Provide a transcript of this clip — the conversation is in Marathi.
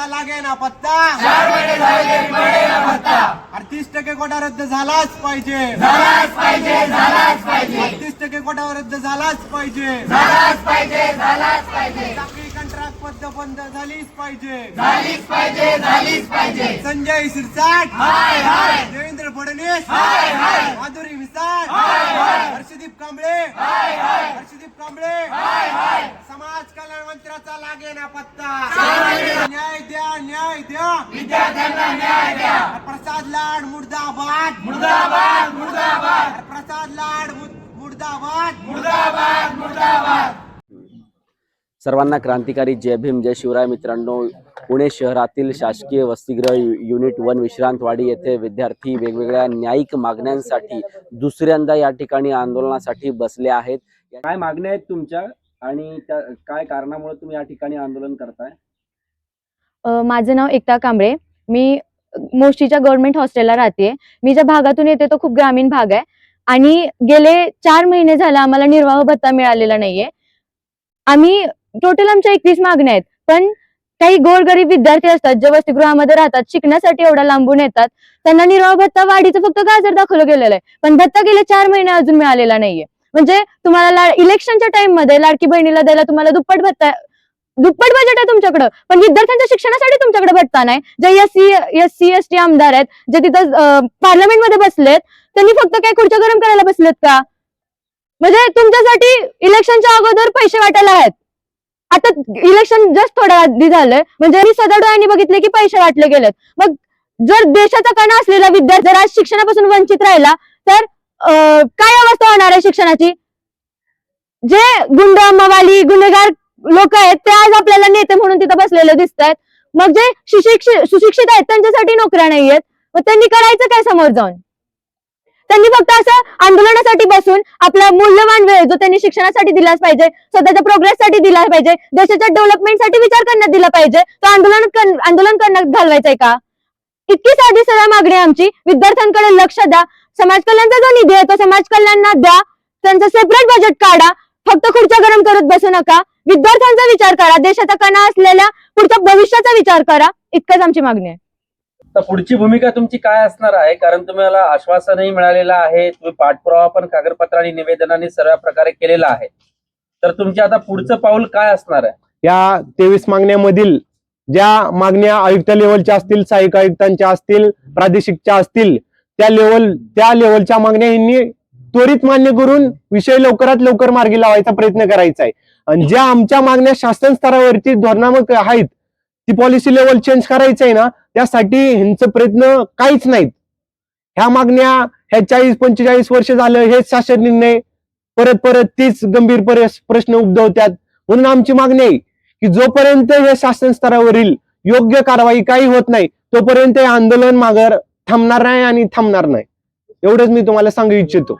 मंत्र्याचा लागे ना पत्ता? अडतीस टक्के कोटा रद्द झालाच पाहिजे. झालाच पाहिजे झालाच पाहिजे. अडतीस टक्के कोटा रद्द झालाच पाहिजे. झालाच पाहिजे झालाच पाहिजे. चाकरी कंत्राट पद्धत बंद झालीच पाहिजे. झालीच पाहिजे झालीच पाहिजे. संजय शिरसाट. हाय हाय. देवेंद्र फडणवीस. हाय हाय. माधुरी मिसाळ हाय हाय. हर्षदीप कांबळे. हाय हाय. हर्षदीप कांबळे. हाय हाय. समाज कल्याण मंत्र्याचा लागे ना पत्ता. न्याय द्या न्याय द्या. विद्यार्थ्यांना न्याय द्या. प्रसाद लाड मुर्दाबाद. मुर्दाबाद मुर्दाबाद. प्रसाद लाड मुर- मुर्दाबाद. मुर्दाबाद मुर्दाबाद. सर्वांना क्रांतिकारी जय भीम जय शिवराय मित्रांनो. पुणे शहरातील शासकीय वसतिगृह युनिट वन विश्रांतवाडी येथे विद्यार्थी वेगवेगळ्या न्यायिक मागण्यांसाठी दुसऱ्यांदा या ठिकाणी आंदोलनासाठी बसले आहेत. काय मागण्या आहेत तुमच्या आणि त्या काय कारणामुळे तुम्ही या ठिकाणी आंदोलन करताय? अ, माझं नाव एकता कांबळे. मी मोशीच्या गव्हर्नमेंट हॉस्टेलला राहते. मी ज्या भागातून येते तो खूप ग्रामीण भाग आहे. आणि गेले चार महिने झाले आम्हाला निर्वाह भत्ता मिळालेला नाहीये. आम्ही टोटल आमच्या एकवीस मागण्या आहेत. पण काही गोरगरीब विद्यार्थी असतात जे वसतिगृहामध्ये राहतात शिकण्यासाठी एवढा लांबून येतात त्यांना निर्वाह भत्ता वाढीचं फक्त गाजर दाखवलं गेलेलं आहे. पण भत्ता गेले चार महिने अजून मिळालेला नाहीये. म्हणजे तुम्हाला इलेक्शनच्या टाइममध्ये लाडकी बहिणीला द्यायला तुम्हाला दुप्पट भत्ता दुप्पट बजेट आहे तुमच्याकडे. पण विद्यार्थ्यांच्या शिक्षणासाठी तुमच्याकडे भत्ता नाही. जे S C S C S T आमदार आहेत जे तिथं पार्लमेंटमध्ये बसलेत त्यांनी फक्त काय खुर्च्या गरम करायला बसलेत का? म्हणजे तुमच्यासाठी इलेक्शनच्या अगोदर पैसे वाटायला आहेत. आता इलेक्शन जस्ट थोड्या आधी झालंय. म्हणजे मी सदा डोळ्यांनी बघितले की पैसे वाटले गेलेत. मग जर देशाचा कणा असलेला विद्यार्थी जर आज शिक्षणापासून वंचित राहिला तर काय अवस्था होणार आहे शिक्षणाची? जे गुंड मवाली गुन्हेगार लोक आहेत ते आज आपल्याला नेते म्हणून तिथं बसलेले दिसत आहेत मग जे सुशिक्षित सुशिक्षित आहेत त्यांच्यासाठी नोकऱ्या नाहीयेत. मग त्यांनी करायचं काय समोर जाऊन? त्यांनी फक्त असं आंदोलनासाठी बसून आपला मूल्यवान वेळ जो त्यांनी शिक्षणासाठी दिलाच पाहिजे स्वतःच्या प्रोग्रेससाठी दिला पाहिजे देशाच्या डेव्हलपमेंटसाठी विचार करण्यात दिला पाहिजे तो आंदोलन आंदोलन करण्यात घालवायचंय का? इतकी साधी सरळ मागणी आमची. विद्यार्थ्यांकडे लक्ष द्या. समाज कल्याणचा जो निधी आहे तो समाज कल्याणना द्या. त्यांचं सेपरेट बजेट काढा. फक्त खुर्च्या गरम करत बसू नका. विद्यार्थ्यांचा विचार करा. देशाचा कणा असलेल्या पुढच्या भविष्याचा विचार करा. इतकंच आमची मागणी आहे. तर पुढची भूमिका तुमची काय असणार आहे? कारण तुम्हाला आश्वासनही मिळालेलं आहे तुम्ही पाठपुरावा पण कागदपत्रांनी निवेदनाने सर्व प्रकारे केलेला आहे. तर तुमचे आता पुढचं पाऊल काय असणार आहे? या तेवीस मागण्यामधील ज्या मागण्या आयुक्त लेवलच्या असतील सहाय्यक आयुक्तांच्या असतील प्रादेशिकच्या असतील त्या लेवल त्या लेवलच्या मागण्या यांनी त्वरित मान्य करून विषय लवकरात लवकर मार्गी लावायचा प्रयत्न करायचा आहे. आणि ज्या आमच्या मागण्या शासन स्तरावरती धोरणात्मक आहेत ती पॉलिसी लेवल चेंज करायचं आहे ना त्यासाठी ह्यांचं प्रयत्न काहीच नाहीत. ह्या मागण्या ह्या चाळीस पंचेचाळीस वर्ष झालं हेच शासन निर्णय. परत परत तीच गंभीर प्रश्न उद्भवतात. म्हणून आमची मागणी आहे की जोपर्यंत हे शासन स्तरावरील योग्य कारवाई काही होत नाही तोपर्यंत हे आंदोलन माघार थांबणार नाही आणि थांबणार नाही. एवढंच मी तुम्हाला सांगू इच्छितो.